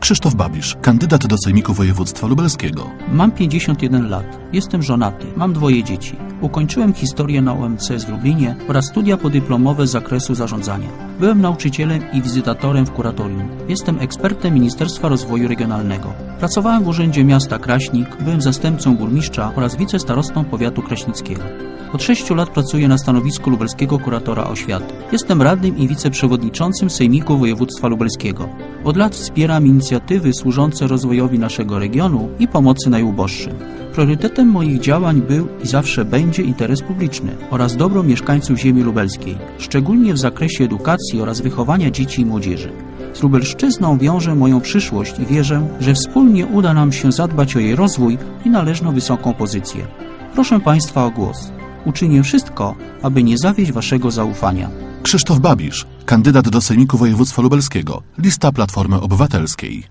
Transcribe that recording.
Krzysztof Babisz, kandydat do Sejmiku Województwa Lubelskiego. Mam 51 lat, jestem żonaty, mam dwoje dzieci. Ukończyłem historię na UMCS w Lublinie oraz studia podyplomowe z zakresu zarządzania. Byłem nauczycielem i wizytatorem w kuratorium. Jestem ekspertem Ministerstwa Rozwoju Regionalnego. Pracowałem w Urzędzie Miasta Kraśnik, byłem zastępcą burmistrza oraz wicestarostą powiatu kraśnickiego. Od sześciu lat pracuję na stanowisku lubelskiego kuratora oświaty. Jestem radnym i wiceprzewodniczącym Sejmiku Województwa Lubelskiego. Od lat wspieram inicjatywy służące rozwojowi naszego regionu i pomocy najuboższym. Priorytetem moich działań był i zawsze będzie interes publiczny oraz dobro mieszkańców ziemi lubelskiej, szczególnie w zakresie edukacji oraz wychowania dzieci i młodzieży. Z Lubelszczyzną wiążę moją przyszłość i wierzę, że wspólnie uda nam się zadbać o jej rozwój i należną wysoką pozycję. Proszę Państwa o głos. Uczynię wszystko, aby nie zawieść Waszego zaufania. Krzysztof Babisz, kandydat do Sejmiku Województwa Lubelskiego. Lista Platformy Obywatelskiej.